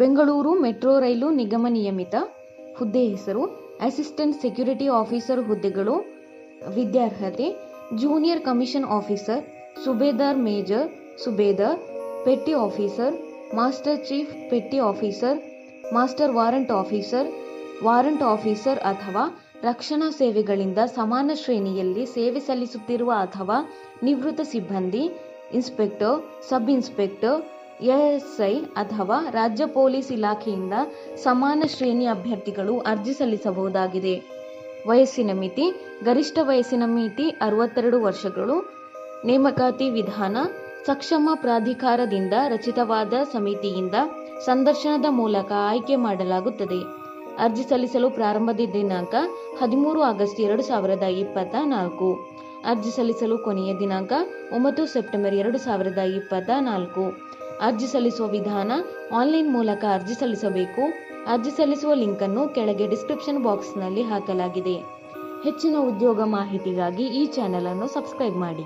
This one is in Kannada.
ಬೆಂಗಳೂರು ಮೆಟ್ರೋ ರೈಲು ನಿಗಮ ನಿಯಮಿತ. ಹುದ್ದೆ ಹೆಸರು ಅಸಿಸ್ಟೆಂಟ್ ಸೆಕ್ಯೂರಿಟಿ ಆಫೀಸರ್ ಹುದ್ದೆಗಳು. ವಿದ್ಯಾರ್ಹತೆ junior commission officer subedar major subedar petty officer master chief petty officer master warrant officer warrant officer ಅಥವಾ ರಕ್ಷಣಾ ಸೇವೆಗಳಿಂದ ಸಮಾನ ಶ್ರೇಣಿಯಲ್ಲಿ ಸೇವೆ ಸಲ್ಲಿಸುತ್ತಿರುವ ಅಥವಾ ನಿವೃತ್ತ ಸಿಬ್ಬಂದಿ, ಇನ್ಸ್ಪೆಕ್ಟರ್, ಸಬ್ ಇನ್ಸ್ಪೆಕ್ಟರ್ ಎಎಸ್ಐ ಅಥವಾ ರಾಜ್ಯ ಪೊಲೀಸ್ ಇಲಾಖೆಯಿಂದ ಸಮಾನ ಶ್ರೇಣಿ ಅಭ್ಯರ್ಥಿಗಳು ಅರ್ಜಿ ಸಲ್ಲಿಸಬಹುದಾಗಿದೆ. ವಯಸ್ಸಿನ ಮಿತಿ, ಗರಿಷ್ಠ ವಯಸ್ಸಿನ ಮಿತಿ ಅರವತ್ತೆರಡು ವರ್ಷಗಳು, ನೇಮಕಾತಿ ವಿಧಾನ, ಸಕ್ಷಮ ಪ್ರಾಧಿಕಾರದಿಂದ ರಚಿತವಾದ ಸಮಿತಿಯಿಂದ ಸಂದರ್ಶನದ ಮೂಲಕ ಆಯ್ಕೆ ಮಾಡಲಾಗುತ್ತದೆ. ಅರ್ಜಿ ಸಲ್ಲಿಸಲು ಪ್ರಾರಂಭದ ದಿನಾಂಕ ಹದಿಮೂರು ಆಗಸ್ಟ್ ಎರಡು ಸಾವಿರದ ಇಪ್ಪತ್ತ ನಾಲ್ಕು ಅರ್ಜಿ ಸಲ್ಲಿಸಲು ಕೊನೆಯ ದಿನಾಂಕ ಒಂಬತ್ತು ಸೆಪ್ಟೆಂಬರ್ ಎರಡು ಸಾವಿರದ ಇಪ್ಪತ್ತ ನಾಲ್ಕು ಅರ್ಜಿ ಸಲ್ಲಿಸುವ ವಿಧಾನ ಆನ್ಲೈನ್ ಮೂಲಕ ಅರ್ಜಿ ಸಲ್ಲಿಸಬೇಕು. ಅರ್ಜಿ ಸಲ್ಲಿಸುವ ಲಿಂಕನ್ನು ಕೆಳಗೆ ಡಿಸ್ಕ್ರಿಪ್ಷನ್ ಬಾಕ್ಸ್ನಲ್ಲಿ ಹಾಕಲಾಗಿದೆ. ಹೆಚ್ಚಿನ ಉದ್ಯೋಗ ಮಾಹಿತಿಗಾಗಿ ಈ ಚಾನೆಲ್ ಅನ್ನು ಸಬ್ಸ್ಕ್ರೈಬ್ ಮಾಡಿ.